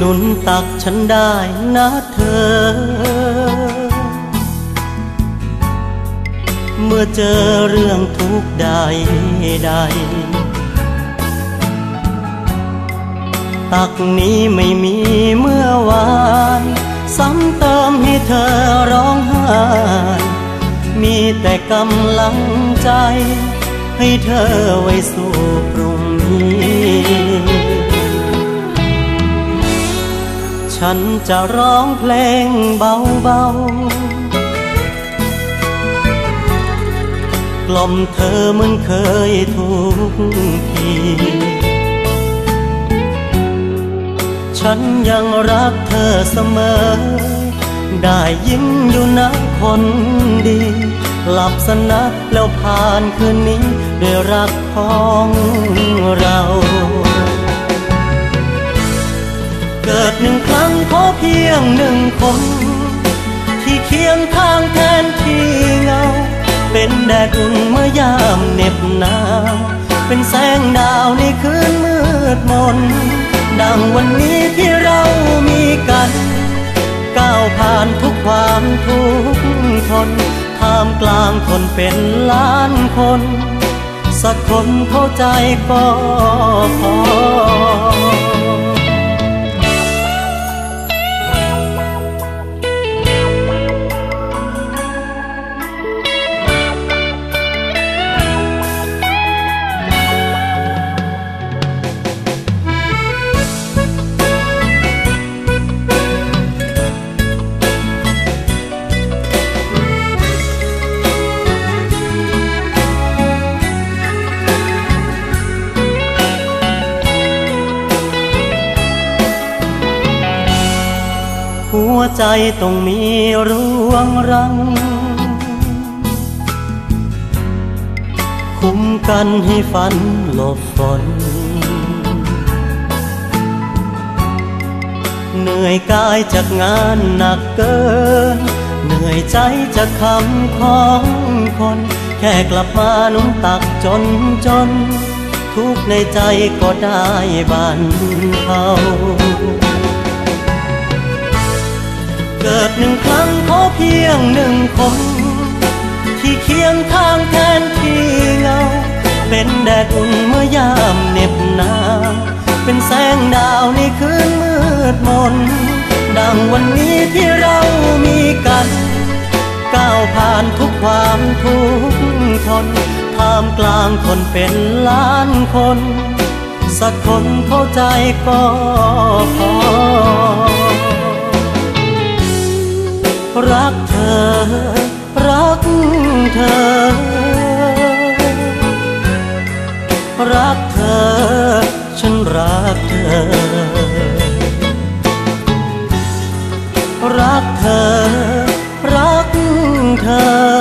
นุนตักฉันได้นะเธอ เมื่อเจอเรื่องทุกข์ใดใด ตักนี้ไม่มีเมื่อวาน ซ้ำเติมให้เธอร้องไห้มีแต่กำลังใจ ให้เธอไว้สู่พรุ่งนี้ ฉันจะร้องเพลงเบาๆ กล่อมเธอเหมือนเคยทุกที ฉันยังรักเธอเสมอ ได้ยินอยู่นะคนดี หลับสนะแล้วผ่านคืนนี้ ด้วยรักของเรา เกิดหนึ่งครั้งขอเพียงหนึ่งคน ที่เคียงข้างแทนที่เงา เป็นแดดอุ่นเมื่อยามเหน็บหนาวเป็นแสงดาวในคืนมืดมน ดังวันนี้ที่เรามีกัน ก้าวผ่านทุกความทุกข์ทนท่ามกลางคนเป็นล้านคน สักคนเข้าใจก็พอ หัวใจต้องมีร่วงรัง คุ้มกันให้ฝันหลบฝน เหนื่อยกายจากงานหนักเกิน เหนื่อยใจจากคำของคน แค่กลับมานุ่มตักจนจน ทุกในใจก็ได้บานเทา เกิดหนึ่งครั้งขอเพียงหนึ่งคน ที่เคียงข้างแทนที่เงา เป็นแดดอุ่นเมื่อยามเหน็บหนาวเป็นแสงดาวในคืนมืดมน ดังวันนี้ที่เรามีกัน ก้าวผ่านทุกความทุกข์ทนท่ามกลางคนเป็นล้านคน สักคนเข้าใจก็พอ รักเธอ รักเธอ รักเธอ ฉันรักเธอ รักเธอ รักเธอ